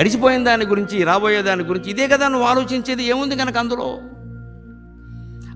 గడిచిపోయిన దాని గురించి రాబోయే దాని గురించి ఇదే కదా నువ్వు ఆలోచించేది? ఏముంది కనుక అందులో?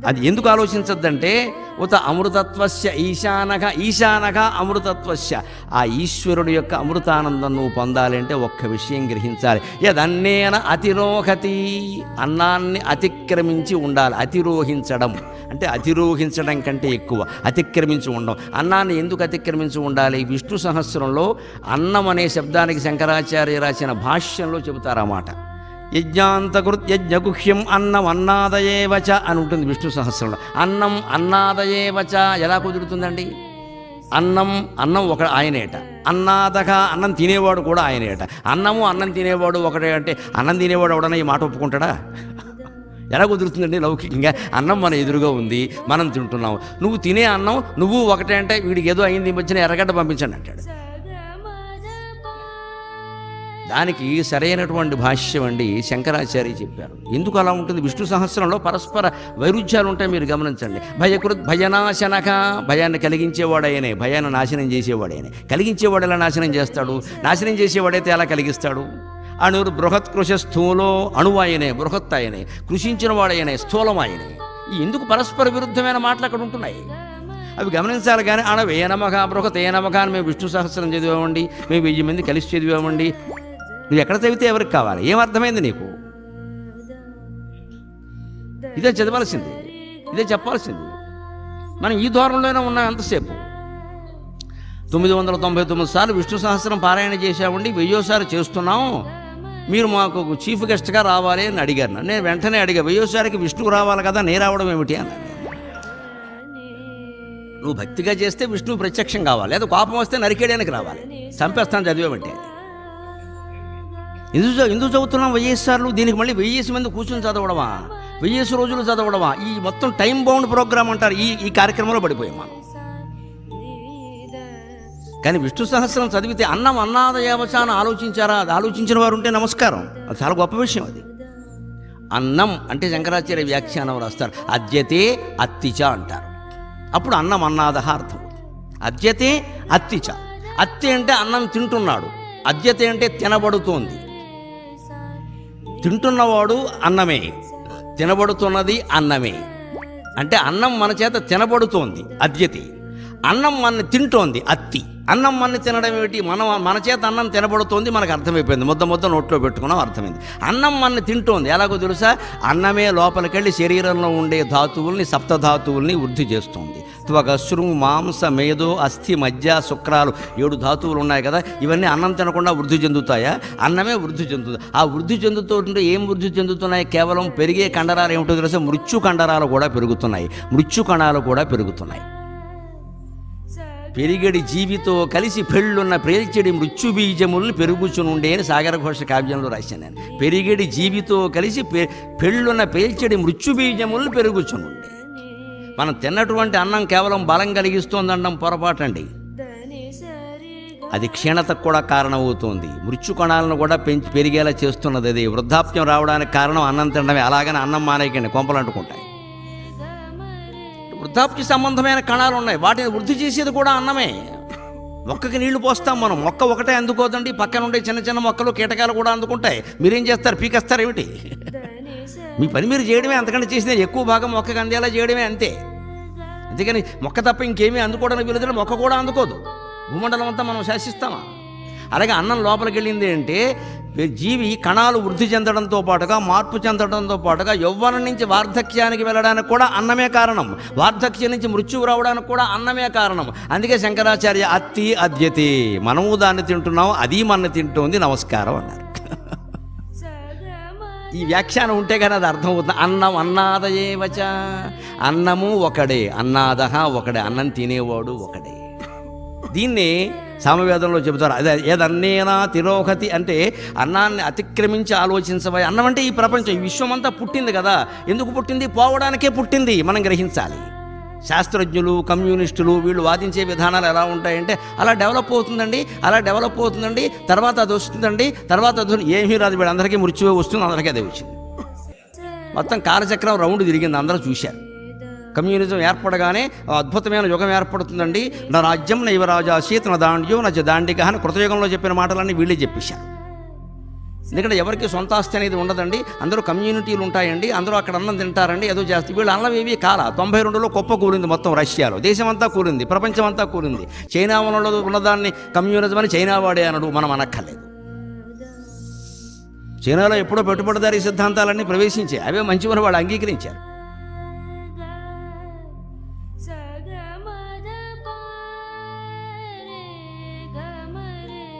అది ఎందుకు ఆలోచించద్దంటే ఉత అమృతత్వస్య ఈశానక ఈశానక అమృతత్వస్య. ఆ ఈశ్వరుడు యొక్క అమృతానందం నువ్వు పొందాలి అంటే ఒక్క విషయం గ్రహించాలి. యదన్నేన అతిరోహతి అన్నాన్ని అతిక్రమించి ఉండాలి. అతిరోహించడం అంటే అతిరోహించడం కంటే ఎక్కువ అతిక్రమించి ఉండడం అన్నాన్ని ఎందుకు అతిక్రమించి ఉండాలి? విష్ణు సహస్రంలో అన్నం అనే శబ్దానికి శంకరాచార్య రాసిన భాష్యంలో చెబుతారన్నమాట. యజ్ఞాంతకృత్ యజ్ఞగుహ్యం అన్నం అన్నాదయేవచ అని ఉంటుంది విష్ణు సహస్రంలో అన్నం అన్నాదయేవచ ఎలా కుదురుతుందండి? అన్నం అన్నం ఒక ఆయనేట. అన్నాదక అన్నం తినేవాడు కూడా ఆయనేట. అన్నము అన్నం తినేవాడు ఒకటే అంటే అన్నం తినేవాడు ఎవడన్నా ఈ మాట ఒప్పుకుంటాడా? ఎలా కుదురుతుందండి లౌకికంగా? అన్నం మన ఎదురుగా ఉంది మనం తింటున్నాం. నువ్వు తినే అన్నం నువ్వు ఒకటే అంటే వీడికి ఏదో అయింది ఈ మధ్యన ఎర్రగడ్డ పంపించండి అంటాడు. దానికి సరైనటువంటి భాష్యం అండి శంకరాచార్య చెప్పారు. ఎందుకు అలా ఉంటుంది? విష్ణు సహస్రంలో పరస్పర వైరుధ్యాలు ఉంటాయి మీరు గమనించండి. భయకృత్ భయనాశనక భయాన్ని కలిగించేవాడైనే భయాన్ని నాశనం చేసేవాడైనే కలిగించేవాడు ఎలా నాశనం చేస్తాడు? నాశనం చేసేవాడైతే ఎలా కలిగిస్తాడు? అణుర్ బృహత్ కృష స్థూలో అణువాయనే బృహత్ ఆయనే కృషించిన వాడైనే స్థూలమాయనే ఈ ఎందుకు పరస్పర విరుద్ధమైన మాటలు అక్కడ ఉంటున్నాయి? అవి గమనించాలి కానీ అణవే నమక బృహత్ ఏ నమక అని మేము విష్ణు సహస్రం చదివామండి మేము వెయ్యి మంది కలిసి చదివామండి. నువ్వు ఎక్కడ చదివితే ఎవరికి కావాలి? ఏమర్థమైంది నీకు? ఇదే చదవాల్సింది. ఇదే చెప్పాల్సింది. మనం ఈ ధోరణిలోనే ఉన్నాం ఎంతసేపు? తొమ్మిది వందల తొంభై తొమ్మిది సార్లు విష్ణు సహస్రం పారాయణ చేశామండి వెయ్యోసారి చేస్తున్నాం. మీరు మాకు చీఫ్ గెస్ట్గా రావాలి అని అడిగారు. నన్ను. నేను వెంటనే అడిగా వెయ్యోసారికి విష్ణువు రావాలి కదా నేను రావడం ఏమిటి అన్నాను నువ్వు భక్తిగా చేస్తే విష్ణువు ప్రత్యక్షం కావాలి. లేదా కోపం వస్తే నరికేయడానికి రావాలి. చంపేస్తాను చదివేమంటే. ఎందుకు ఎందుకు చదువుతున్నాం వైఎస్ఆర్లు? దీనికి మళ్ళీ వెయ్యేసి మంది కూర్చొని చదవడమా? వెయ్యేసి రోజులు చదవడమా? ఈ మొత్తం టైం బౌండ్ ప్రోగ్రామ్ అంటారు. ఈ ఈ కార్యక్రమంలో పడిపోయాం మనం. కానీ విష్ణు సహస్రం చదివితే అన్నం అన్నాదయావచ అని ఆలోచించారా? అది ఆలోచించిన వారు ఉంటే నమస్కారం. అది చాలా గొప్ప విషయం అది. అన్నం అంటే శంకరాచార్య వ్యాఖ్యానం రాస్తారు. అద్యతే అత్తిచ అంటారు. అప్పుడు అన్నం అన్నాద అర్థం. అద్యతే అత్తిచ. అత్తి అంటే అన్నం తింటున్నాడు. అద్యతే అంటే తినబడుతోంది. తింటున్నవాడు అన్నమే తినబడుతున్నది అన్నమే. అంటే అన్నం మన చేత తినబడుతోంది అద్యతి. అన్నం మన తింటోంది అత్తి. అన్నం మన తినడం ఏమిటి? మనం మన చేత అన్నం తినబడుతోంది మనకు అర్థమైపోయింది. ముద్ద ముద్ద నోట్లో పెట్టుకున్నాం అర్థమైంది. అన్నం మన తింటోంది. ఎలాగో తెలుసా? అన్నమే లోపలికెళ్ళి శరీరంలో ఉండే ధాతువుల్ని సప్తధాతువుల్ని వృద్ధి చేస్తుంది. త్వగశ్రు మాంస మేదో అస్థి మధ్య శుక్రాలు ఏడు ధాతువులు ఉన్నాయి కదా ఇవన్నీ అన్నం తినకుండా వృద్ధి చెందుతాయా? అన్నమే వృద్ధి చెందుతుంది. ఆ వృద్ధి చెందుతుంటే ఏం వృద్ధి చెందుతున్నాయి? కేవలం పెరిగే కండరాలు ఏమిటో తెలుసా? మృత్యు కండరాలు కూడా పెరుగుతున్నాయి. మృత్యు కణాలు కూడా పెరుగుతున్నాయి. పెరిగడి జీవితో కలిసి పెళ్ళున్న ప్రేల్చెడి మృత్యుబీజములను పెరుగుచునుండే అని సాగర ఘోష కావ్యంలో రాశాను నేను. పెరిగడి జీవితో కలిసి పె పెళ్ళున్న పేల్చడి మృత్యుబీజములను పెరుగుచునుండే. మనం తిన్నటువంటి అన్నం కేవలం బలం కలిగిస్తోందనడం పొరపాటండి. అది క్షీణతకు కూడా కారణమవుతోంది. మృత్యు కణాలను కూడా పెంచి పెరిగేలా చేస్తున్నది అది. వృద్ధాప్యం రావడానికి కారణం అన్నం తినడమే. అలాగని అన్నం మానేయకండి. కొంపలు అంటుకుంటాయి. వృద్ధాప్య సంబంధమైన కణాలు ఉన్నాయి. వాటిని వృద్ధి చేసేది కూడా అన్నమే. మొక్కకి నీళ్ళు పోస్తాం మనం. మొక్క ఒకటే అందుకోదండి. పక్కన ఉండే చిన్న చిన్న మొక్కలు కీటకాలు కూడా అందుకుంటాయి. మీరేం చేస్తారు? పీకేస్తారు ఏమిటి? మీ పని మీరు చేయడమే. అంతకంటే చేసిన ఎక్కువ భాగం మొక్కకు అందేలా చేయడమే అంతే. అందుకని మొక్క తప్ప ఇంకేమీ అందుకోవడానికి వీలదు మొక్క కూడా అందుకోదు. భూమండలం అంతా మనం శాసిస్తామా? అలాగే అన్నం లోపలికి వెళ్ళింది అంటే జీవి కణాలు వృద్ధి చెందడంతో పాటుగా మార్పు చెందడంతో పాటుగా యవ్వనం నుంచి వార్ధక్యానికి వెళ్ళడానికి కూడా అన్నమే కారణం. వార్ధక్యం నుంచి మృత్యువు రావడానికి కూడా అన్నమే కారణం. అందుకే శంకరాచార్య అత్తి అద్యతి. మనము దాన్ని తింటున్నాం అది మన తింటుంది నమస్కారం అన్నారు. ఈ వ్యాఖ్యానం ఉంటే కానీ అది అర్థమవుతుంది. అన్నం అన్నాదయేవచ అన్నము ఒకడే అన్నాదహ ఒకడే అన్నం తినేవాడు ఒకడే. దీన్ని సామవేదంలో చెబుతారు. అదే ఏదన్నేనా తిరోహతి అంటే అన్నాన్ని అతిక్రమించి ఆలోచించబోయే అన్నం అంటే ఈ ప్రపంచం ఈ విశ్వం అంతా పుట్టింది కదా. ఎందుకు పుట్టింది? పోవడానికే పుట్టింది. మనం గ్రహించాలి. శాస్త్రజ్ఞులు కమ్యూనిస్టులు వీళ్ళు వాదించే విధానాలు ఎలా ఉంటాయంటే అలా డెవలప్ అవుతుందండి అలా డెవలప్ అవుతుందండి తర్వాత అది వస్తుందండి తర్వాత అది ఏమీ రాదు. వీళ్ళందరికీ అందరికీ మృత్యువే వస్తుంది. అందరికీ అదే వచ్చింది. మొత్తం కాలచక్రం రౌండ్ తిరిగింది. అందరూ చూశారు. కమ్యూనిజం ఏర్పడగానే అద్భుతమైన యుగం ఏర్పడుతుందండి. నా రాజ్యం నా యువరాజా సీత నా దాండ్యం నా దాండిక అని కృతయుగంలో చెప్పిన మాటలన్నీ వీళ్ళే చెప్పేశారు. ఎందుకంటే ఎవరికి సొంత ఆస్తి అనేది ఉండదండి. అందరూ కమ్యూనిటీలు ఉంటాయండి. అందరూ అక్కడ అన్నం తింటారండి. ఏదో చేస్తారు వీళ్ళు అన్నం ఏవి కాల. తొంభై రెండులో కుప్ప కూలింది మొత్తం రష్యాలో. దేశమంతా కూలింది. ప్రపంచం అంతా కూలింది. చైనా ఉన్నలో ఉన్నదాన్ని కమ్యూనిజం అని చైనా వాడే అనడు. మనం అనక్కర్లేదు. చైనాలో ఎప్పుడో పెట్టుబడిదారీ సిద్ధాంతాలన్నీ ప్రవేశించాయి. అవే మంచివారు వాళ్ళు అంగీకరించారు.